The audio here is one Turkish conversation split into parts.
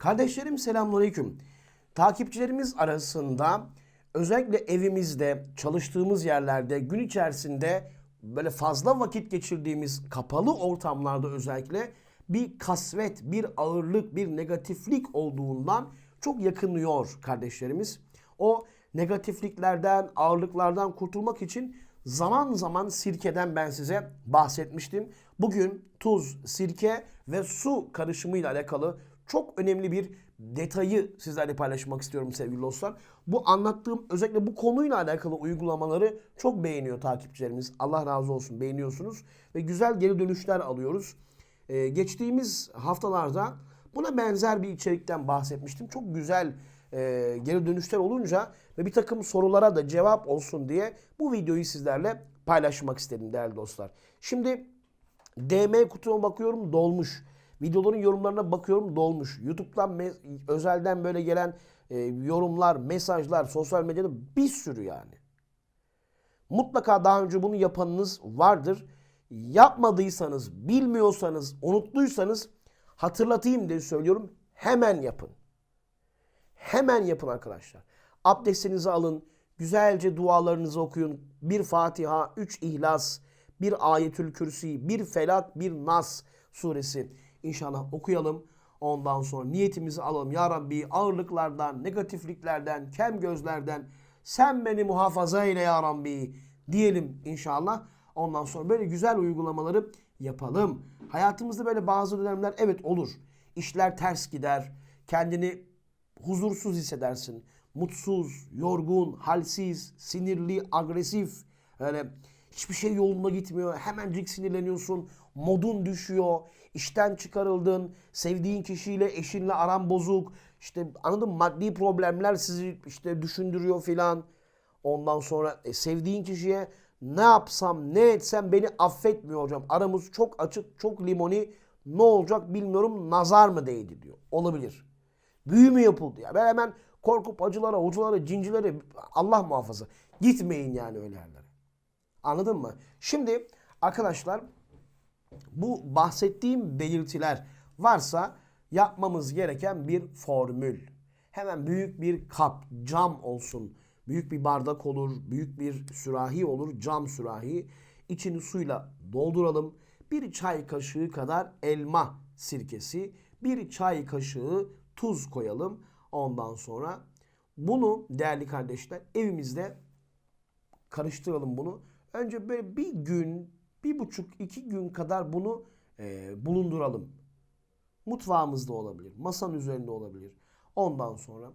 Kardeşlerim selamünaleyküm. Takipçilerimiz arasında özellikle evimizde, çalıştığımız yerlerde, gün içerisinde böyle fazla vakit geçirdiğimiz kapalı ortamlarda özellikle bir kasvet, bir ağırlık, bir negatiflik olduğundan çok yakınıyor kardeşlerimiz. O negatifliklerden, ağırlıklardan kurtulmak için zaman zaman sirkeden ben size bahsetmiştim. Bugün tuz, sirke ve su karışımıyla alakalı çok önemli bir detayı sizlerle paylaşmak istiyorum sevgili dostlar. Bu anlattığım özellikle bu konuyla alakalı uygulamaları çok beğeniyor takipçilerimiz. Allah razı olsun beğeniyorsunuz ve güzel geri dönüşler alıyoruz. Ee, geçtiğimiz haftalarda buna benzer bir içerikten bahsetmiştim. Çok güzel e, geri dönüşler olunca ve bir takım sorulara da cevap olsun diye bu videoyu sizlerle paylaşmak istedim değerli dostlar. Şimdi DM kutuma bakıyorum dolmuş. Videoların yorumlarına bakıyorum dolmuş. YouTube'dan özelden böyle gelen e, yorumlar, mesajlar, sosyal medyada bir sürü yani. Mutlaka daha önce bunu yapanınız vardır. Yapmadıysanız, bilmiyorsanız, unuttuysanız hatırlatayım diye söylüyorum. Hemen yapın. Hemen yapın arkadaşlar. Abdestinizi alın. Güzelce dualarınızı okuyun. Bir Fatiha, üç İhlas, bir Ayetül Kürsi, bir Felak, bir Nas suresi. İnşallah okuyalım. Ondan sonra niyetimizi alalım. Ya Rabbi ağırlıklardan, negatifliklerden, kem gözlerden sen beni muhafaza eyle ya Rabbi diyelim inşallah. Ondan sonra böyle güzel uygulamaları yapalım. Hayatımızda böyle bazı dönemler evet olur. İşler ters gider. Kendini huzursuz hissedersin. Mutsuz, yorgun, halsiz, sinirli, agresif. Öyle hiçbir şey yolunda gitmiyor. Hemencik sinirleniyorsun. Modun düşüyor. işten çıkarıldın. Sevdiğin kişiyle, eşinle aran bozuk. İşte anladın mı? Maddi problemler sizi işte düşündürüyor filan. Ondan sonra e, sevdiğin kişiye ne yapsam, ne etsem beni affetmiyor hocam. Aramız çok açık, çok limoni. Ne olacak bilmiyorum. Nazar mı değdi diyor. Olabilir. Büyü mü yapıldı ya? Ben hemen korkup acılara, hocalara, cincilere Allah muhafaza. Gitmeyin yani öyle yerlere. Anladın mı? Şimdi arkadaşlar bu bahsettiğim belirtiler varsa yapmamız gereken bir formül. Hemen büyük bir kap, cam olsun. Büyük bir bardak olur, büyük bir sürahi olur, cam sürahi. İçini suyla dolduralım. Bir çay kaşığı kadar elma sirkesi, bir çay kaşığı tuz koyalım. Ondan sonra bunu değerli kardeşler evimizde karıştıralım bunu. Önce böyle bir gün, bir buçuk, iki gün kadar bunu e, bulunduralım. Mutfağımızda olabilir, masanın üzerinde olabilir. Ondan sonra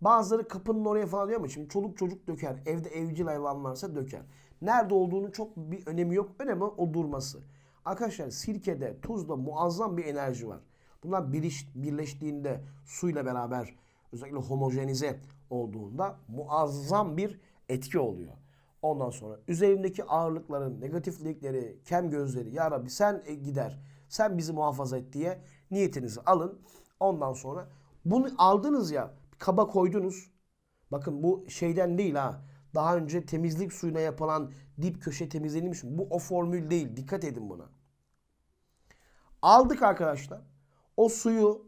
bazıları kapının oraya falan diyor ama şimdi çoluk çocuk döker. Evde evcil hayvan varsa döker. Nerede olduğunu çok bir önemi yok. Önemli o durması. Arkadaşlar sirkede, tuzda muazzam bir enerji var. Bunlar biriş, birleştiğinde suyla beraber özellikle homojenize olduğunda muazzam bir etki oluyor. Ondan sonra üzerindeki ağırlıkların, negatiflikleri, kem gözleri ya Rabbi sen e, gider, sen bizi muhafaza et diye niyetinizi alın. Ondan sonra bunu aldınız ya kaba koydunuz. Bakın bu şeyden değil ha. Daha önce temizlik suyuna yapılan dip köşe temizlenilmiş. Bu o formül değil. Dikkat edin buna. Aldık arkadaşlar. O suyu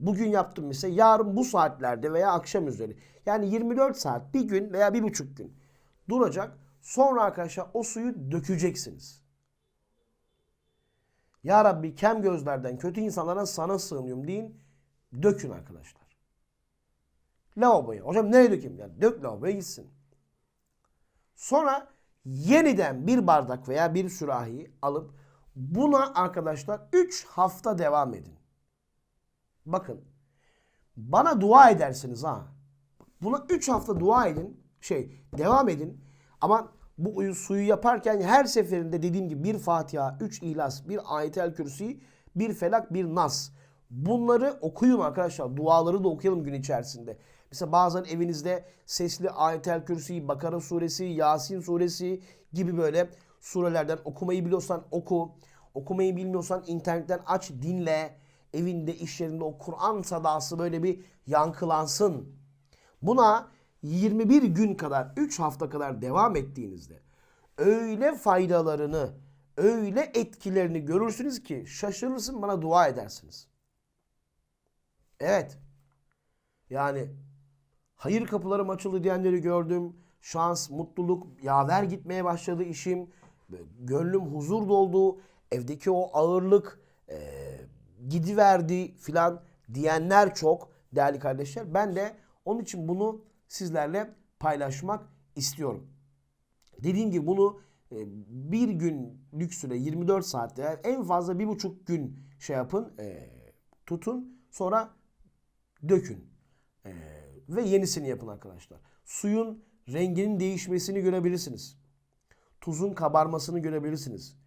bugün yaptım mesela yarın bu saatlerde veya akşam üzeri. Yani 24 saat bir gün veya bir buçuk gün duracak. Sonra arkadaşlar o suyu dökeceksiniz. Ya Rabbi kem gözlerden kötü insanlara sana sığınıyorum deyin. Dökün arkadaşlar. Lavaboya. Hocam nereye dökeyim? Yani dök lavaboya gitsin. Sonra yeniden bir bardak veya bir sürahi alıp buna arkadaşlar 3 hafta devam edin. Bakın bana dua edersiniz ha. Buna 3 hafta dua edin. Şey devam edin. Ama bu suyu yaparken her seferinde dediğim gibi bir Fatiha, 3 İhlas, bir Ayetel Kürsi, bir Felak, bir Nas. Bunları okuyun arkadaşlar. Duaları da okuyalım gün içerisinde. Mesela bazen evinizde sesli Ayetel Kürsi, Bakara suresi, Yasin suresi gibi böyle surelerden okumayı biliyorsan oku. Okumayı bilmiyorsan internetten aç, dinle. Evinde, iş yerinde o Kur'an sadası böyle bir yankılansın. Buna 21 gün kadar, 3 hafta kadar devam ettiğinizde öyle faydalarını, öyle etkilerini görürsünüz ki şaşırırsın bana dua edersiniz. Evet. Yani hayır kapılarım açıldı diyenleri gördüm. Şans, mutluluk, yaver gitmeye başladı işim. Gönlüm huzur doldu. Evdeki o ağırlık e, gidiverdi filan diyenler çok değerli kardeşler. Ben de onun için bunu sizlerle paylaşmak istiyorum. Dediğim gibi bunu e, bir günlük süre 24 saatte en fazla bir buçuk gün şey yapın e, tutun sonra dökün. E, ve yenisini yapın arkadaşlar. Suyun renginin değişmesini görebilirsiniz. Tuzun kabarmasını görebilirsiniz.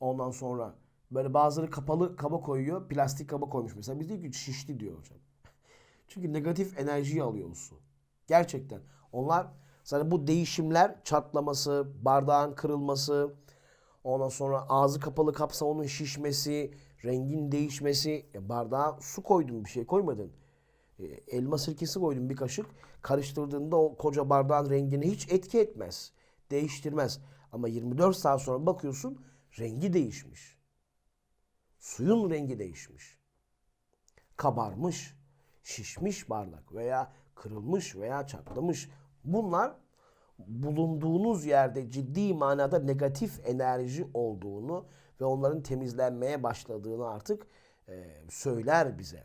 Ondan sonra böyle bazıları kapalı kaba koyuyor. Plastik kaba koymuş mesela. Biz diyor ki şişti diyor hocam. Çünkü negatif enerjiyi alıyor o su. Gerçekten. Onlar zaten bu değişimler çatlaması, bardağın kırılması, ondan sonra ağzı kapalı kapsa onun şişmesi, rengin değişmesi. E, bardağa su koydun bir şey koymadın. E, elma sirkesi koydun bir kaşık. Karıştırdığında o koca bardağın rengini hiç etki etmez. Değiştirmez. Ama 24 saat sonra bakıyorsun rengi değişmiş. Suyun rengi değişmiş. Kabarmış, şişmiş bardak veya kırılmış veya çatlamış. Bunlar bulunduğunuz yerde ciddi manada negatif enerji olduğunu ve onların temizlenmeye başladığını artık e, söyler bize.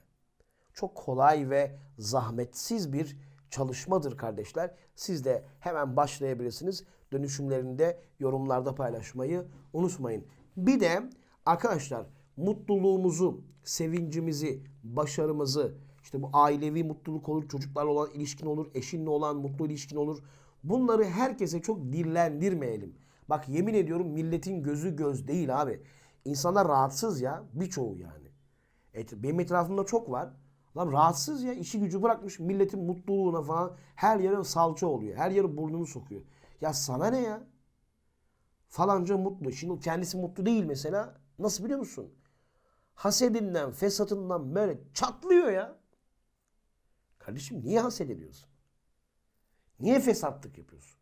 Çok kolay ve zahmetsiz bir çalışmadır kardeşler. Siz de hemen başlayabilirsiniz. Dönüşümlerinde yorumlarda paylaşmayı unutmayın. Bir de arkadaşlar mutluluğumuzu, sevincimizi, başarımızı, işte bu ailevi mutluluk olur, çocuklarla olan ilişkin olur, eşinle olan mutlu ilişkin olur. Bunları herkese çok dillendirmeyelim. Bak yemin ediyorum milletin gözü göz değil abi. İnsanlar rahatsız ya birçoğu yani. Et, benim etrafımda çok var. Lan rahatsız ya işi gücü bırakmış milletin mutluluğuna falan her yere salça oluyor. Her yere burnunu sokuyor. Ya sana ne ya? Falanca mutlu. Şimdi kendisi mutlu değil mesela. Nasıl biliyor musun? Hasedinden, fesatından böyle çatlıyor ya. Kardeşim niye haset ediyorsun? Niye fesatlık yapıyorsun?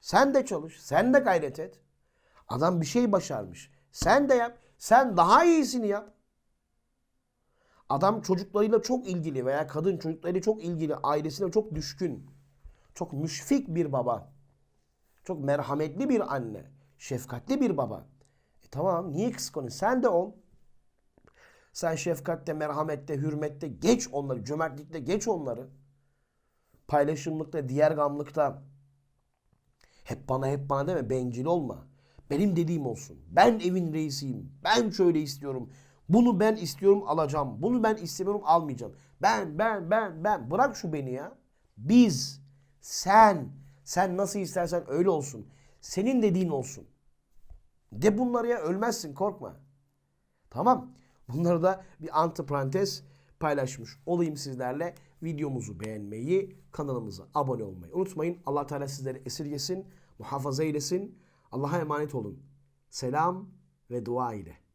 Sen de çalış, sen de gayret et. Adam bir şey başarmış. Sen de yap. Sen daha iyisini yap. Adam çocuklarıyla çok ilgili veya kadın çocuklarıyla çok ilgili, ailesine çok düşkün. Çok müşfik bir baba. Çok merhametli bir anne. Şefkatli bir baba. E tamam niye kıskanıyorsun? Sen de ol. Sen şefkatte, merhamette, hürmette geç onları. Cömertlikte geç onları. Paylaşımlıkta, diğer gamlıkta. Hep bana hep bana deme. Bencil olma. Benim dediğim olsun. Ben evin reisiyim. Ben şöyle istiyorum. Bunu ben istiyorum alacağım. Bunu ben istemiyorum almayacağım. Ben, ben, ben, ben. Bırak şu beni ya. Biz, sen, sen nasıl istersen öyle olsun. Senin dediğin olsun. De bunları ya ölmezsin korkma. Tamam. Bunları da bir antiparantez paylaşmış olayım sizlerle. Videomuzu beğenmeyi, kanalımıza abone olmayı unutmayın. Allah Teala sizleri esirgesin, muhafaza eylesin. Allah'a emanet olun. Selam ve dua ile.